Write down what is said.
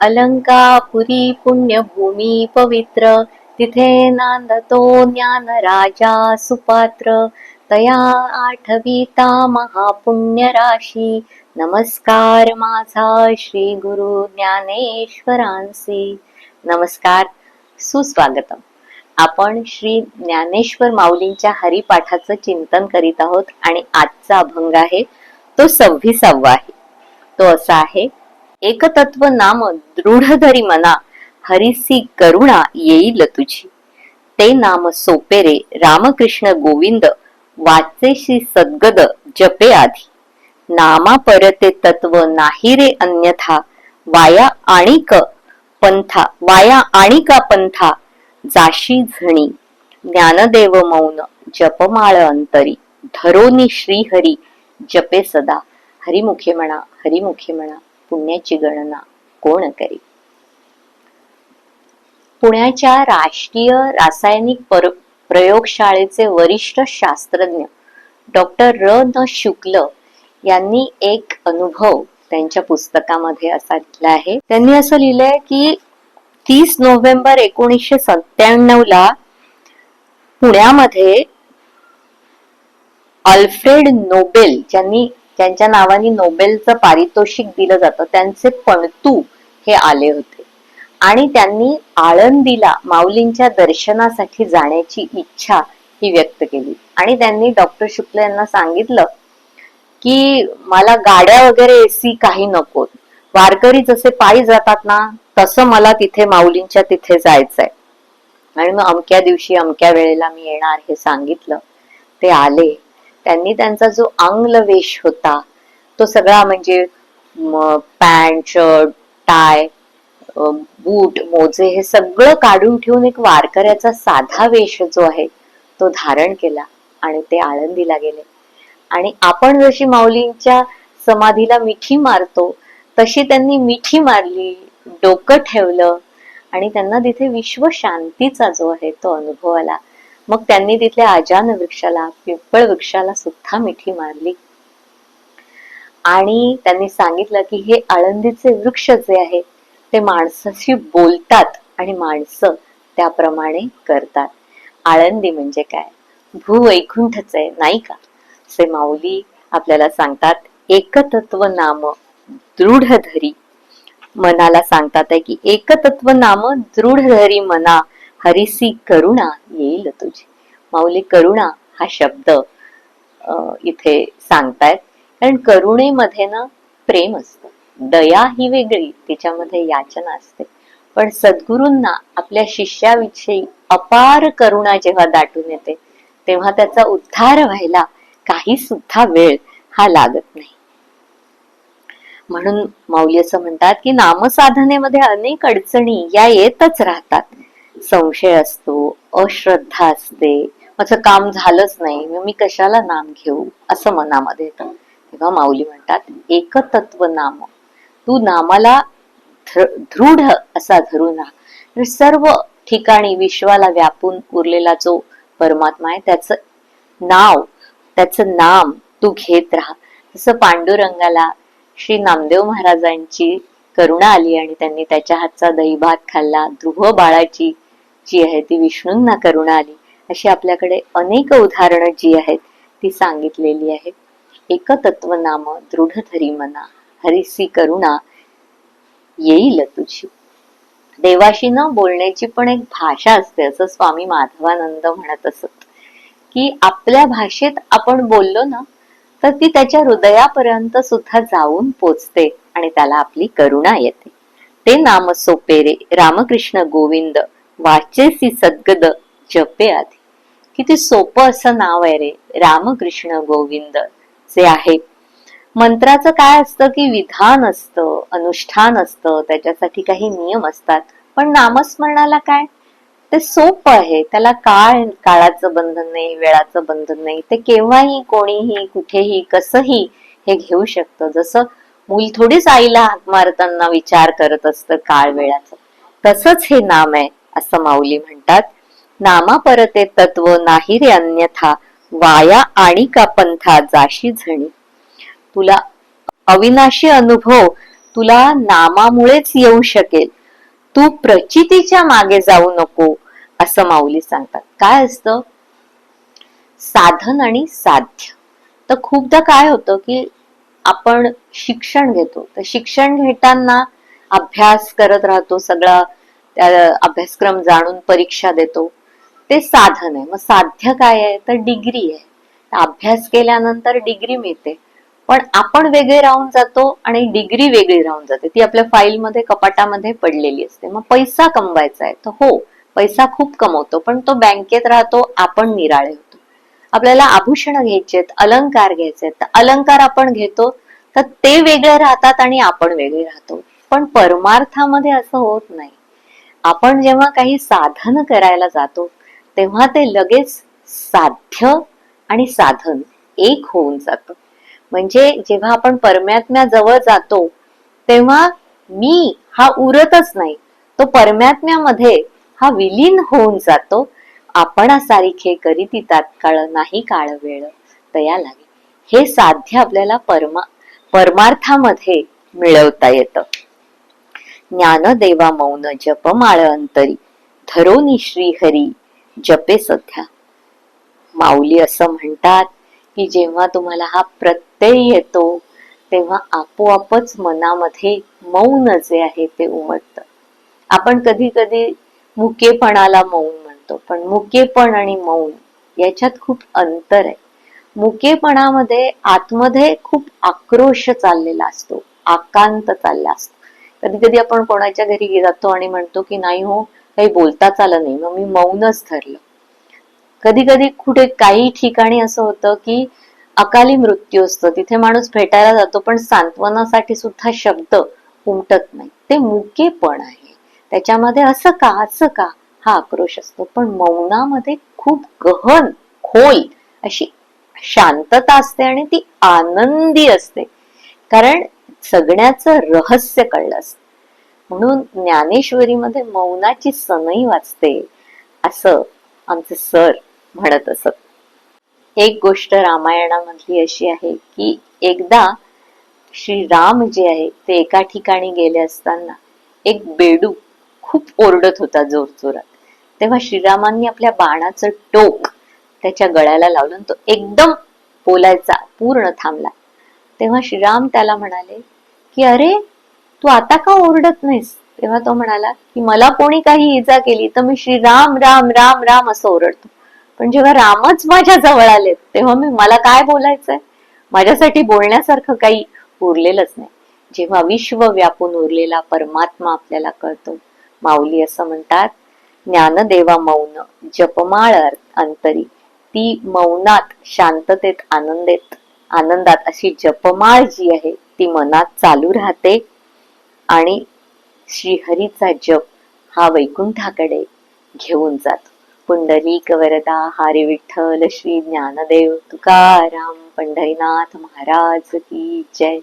अलंकापुरी पुण्यभूमी पवित्र तिथे नांदतो ज्ञान राजा सुपात्र. तया आठविता महापुण्य राशी नमस्कार माझा श्री गुरु ज्ञानेश्वरांसी नमस्कार सुस्वागतम. आपण श्री ज्ञानेश्वर माऊलींच्या हरिपाठाचं चिंतन करीत आहोत आणि आजचा अभंग आहे तो सव्वीसावा आहे. तो असा आहे एकतत्व नाम दृढ धरी मना हरिसी करुणा येईल तुझी. ते नाम सोपे रे रामकृष्ण गोविंद वाचेशी सद्गद जपे आधी. नामा परते तत्व नाही रे अन्यथा वाया आणिक पंथा वाया आणिका पंथा जाशी झणी. ज्ञानदेव मौन जपमाळ अंतरी धरोनी श्रीहरी जपे सदा. हरिमुखे म्हणा हरिमुखे म्हणा पुण्याची गणना कोण करी? पुण्याच्या राष्ट्रीय रासायनिक पर प्रयोगशाळेचे वरिष्ठ शास्त्रज्ञ डॉक्टर र. न. शुक्ल यांनी एक अनुभव त्यांच्या पुस्तकामध्ये असा लिहिला आहे. त्यांनी असं लिहिलंय की तीस नोव्हेंबर एकोणीसशे सत्त्याण्णव ला पुण्यामध्ये अल्फ्रेड नोबेल ज्यांनी त्यांच्या नावाने नोबेलचं पारितोषिक दिलं जातं. त्यांचे पणतू हे आले होते. आणि त्यांनी आळंदीला माऊलींच्या दर्शनासाठी जाण्याची इच्छा ही व्यक्त केली. आणि त्यांनी डॉक्टर शुक्ल यांना सांगितलं की मला गाड्या वगैरे एसी काही नको. वारकरी जसे पायी जातात ना तसं मला तिथे माऊलींच्या तिथे जायचंय. आणि मग अमक्या दिवशी अमक्या वेळेला मी येणार हे सांगितलं. ते आले. त्यांनी त्यांचा जो आंग्ल वेश होता तो सगळा म्हणजे पॅन्ट शर्ट टाय बूट मोजे हे सगळं काढून ठेवून एक वारकऱ्याचा साधा वेश जो आहे तो धारण केला आणि ते आळंदीला गेले. आणि आपण जशी माऊलींच्या समाधीला मिठी मारतो तशी त्यांनी मिठी मारली डोकं ठेवलं आणि त्यांना तिथे विश्व शांतीचा जो आहे तो अनुभव आला. मग त्यांनी तिथल्या आजान वृक्षाला पिंपळ वृक्षाला सुद्धा मिठी मारली. आणि त्यांनी सांगितलं की हे आळंदीचे वृक्ष जे आहे ते माणसाशी बोलतात आणि माणसं त्याप्रमाणे करतात. आळंदी म्हणजे काय? भू वैकुंठच आहे नाही का? से माऊली आपल्याला सांगतात एकतत्व नाम दृढ धरी मनाला सांगतात आहे की एकतत्व नाम दृढ धरी मना. हरिसी करुणा येईल तुझी. माऊली करुणा हा शब्द इथे सांगतायत. कारण करुणेमध्ये ना प्रेम असतं. दया ही वेगळी तिच्यामध्ये याचना असते. पण सद्गुरूंना आपल्या शिष्याविषयी अपार करुणा जेव्हा दाटून येते तेव्हा त्याचा उद्धार व्हायला काही सुद्धा वेळ हा लागत नाही. म्हणून माऊली असं म्हणतात की नामसाधनेमध्ये अनेक अडचणी या येतच राहतात. संशय असतो अश्रद्धा असते. माझं काम झालंच नाही मग मी कशाला नाम घेऊ? असं मनामध्ये येतं. तेव्हा माऊली म्हणतात एकतत्व नाम. तू नामाला दृढ असा धरून राहा. सर्व ठिकाणी विश्वाला व्यापून उरलेला जो परमात्मा आहे त्याच नाव त्याचं नाम तू घेत राहा. जसं पांडुरंगाला श्री नामदेव महाराजांची करुणा आली आणि त्यांनी त्याच्या हातचा दही भात खाल्ला ध्रुव बाळाची जी आहे ती विष्णूंना करुणा आली. अशी आपल्याकडे अनेक उदाहरणं जी आहेत ती सांगितलेली आहेत. एक तत्व नाम दृढ धरी मना हरिसी करुणा येईल तुझी. देवाशी न बोलण्याची पण एक भाषा असते असं स्वामी माधवानंद म्हणत असत. की आपल्या भाषेत आपण बोललो ना तर ती त्याच्या हृदयापर्यंत सुद्धा जाऊन पोचते आणि त्याला आपली करुणा येते. ते नाम सोपेरे रामकृष्ण गोविंद वाचेसी सद्गद जपे आधी. किती सोपं असं नाव आहे रे. रामकृष्ण गोविंद. जे आहे. मंत्राचं काय असतं की विधान असतं अनुष्ठान असतं त्याच्यासाठी काही नियम असतात. पण नामस्मरणाला काय? ते सोपं आहे. त्याला काळ काळाचं बंधन नाही वेळाचं बंधन नाही. ते केव्हाही कोणीही कुठेही कसंही हे घेऊ शकतं. जसं मूल थोडीच आईला हाक मारताना विचार करत असतं काळ वेळाचं. तसंच हे नाम आहे. असं माऊली म्हणतात. नामा परते तत्व नाही रे अन्यथा वाया आणि का पंथा जाशी झणी. तुला अविनाशी अनुभव तुला नामामुळेच येऊ शकेल. तू प्रचितीच्या मागे जाऊ नको असं माऊली सांगतात. काय असतं? साधन आणि साध्य. तर खूपदा काय होतं की आपण शिक्षण घेतो. तर शिक्षण घेताना अभ्यास करत राहतो सगळा त्या अभ्यासक्रम जाणून परीक्षा देतो. ते साधन आहे. मग साध्य काय आहे? तर डिग्री आहे. अभ्यास केल्यानंतर डिग्री मिळते. पण आपण वेगळे राहून जातो आणि डिग्री वेगळी राहून जाते. ती आपल्या फाईलमध्ये कपाटामध्ये पडलेली असते. मग पैसा कमवायचा आहे. तर हो पैसा खूप कमवतो. पण तो बँकेत राहतो आपण निराळे होतो. आपल्याला आभूषण घ्यायचे अलंकार घ्यायचे आहेत. तर अलंकार आपण घेतो तर ते वेगळे राहतात आणि आपण वेगळे राहतो. पण परमार्थामध्ये असं होत नाही. आपण जेव्हा काही साधन करायला जातो तेव्हा ते लगेच साध्य आणि साधन एक होऊन जात. म्हणजे जेव्हा आपण परमात्म्या जवळ जातो तेव्हा मी हा उरतच नाही. तो परमात्म्यामध्ये हा विलीन होऊन जातो. आपण सारिखे करीती तात्काळ नाही काळ वेळ तया लागे. हे साध्य आपल्याला परमा परमार्थामध्ये मिळवता येतं. ज्ञानदेवा मौन जपमाळ अंतरी. धरोनी श्रीहरी जपे सध्या. माऊली असं म्हणतात की जेव्हा तुम्हाला हा प्रत्यय येतो तेव्हा आपोआपच मनामध्ये मौन जे आहे ते उमटत. आपण कधी कधी मुकेपणाला मौन म्हणतो पण मुकेपण आणि मौन याच्यात खूप अंतर आहे. मुकेपणामध्ये आतमध्ये खूप आक्रोश चाललेला असतो आकांत चालला असतो. कधी कधी आपण कोणाच्या घरी जातो आणि म्हणतो की नाही हो काही बोलताच आलं नाही. मग मी मौनच ठरलं कधी कधी कुठे काही ठिकाणी असं होतं की अकाली मृत्यू असतो. तिथे माणूस भेटायला जातो पण सांत्वनासाठी सुद्धा शब्द उमटत नाही. ते मुकेपण आहे. त्याच्यामध्ये असं का असं का हा आक्रोश असतो. पण मौनामध्ये खूप गहन खोल अशी शांतता असते आणि ती आनंदी असते. कारण सगळ्याचं रहस्य कळलं असत. म्हणून ज्ञानेश्वरीमध्ये मौनाची सनई वाचते असं आमचे सर म्हणत असत. एक गोष्ट रामायणामधली अशी आहे की एकदा श्रीराम जे आहे ते एका ठिकाणी गेले असताना एक बेडू खूप ओरडत होता जोरजोरात. तेव्हा श्रीरामांनी आपल्या बाणाचं टोक त्याच्या गळ्याला लावलं तो एकदम बोलायचा पूर्ण थांबला. तेव्हा श्रीराम त्याला म्हणाले की अरे तू आता का ओरडत नाहीस? तेव्हा तो म्हणाला की मला कोणी काही इजा केली तर मी श्री राम राम राम राम असं ओरडतो. पण जेव्हा रामच माझ्या जवळ आले तेव्हा मी मला काय बोलायचंय? माझ्यासाठी बोलण्यासारखं काही उरलेलंच नाही. जेव्हा विश्व व्यापून उरलेला परमात्मा आपल्याला कळतो माऊली असं म्हणतात ज्ञानदेवा मौन जपमाळ अंतरी ती मौनात शांततेत आनंदेत आनंदात अशी जपमाळ जी आहे ती मनात चालू राहते. आणि श्रीहरीचा जप हा वैकुंठाकडे घेऊन जातो. पुंडलिक वरदा हारी विठ्ठल श्री ज्ञानदेव तुकाराम पंढरीनाथ महाराज की जय.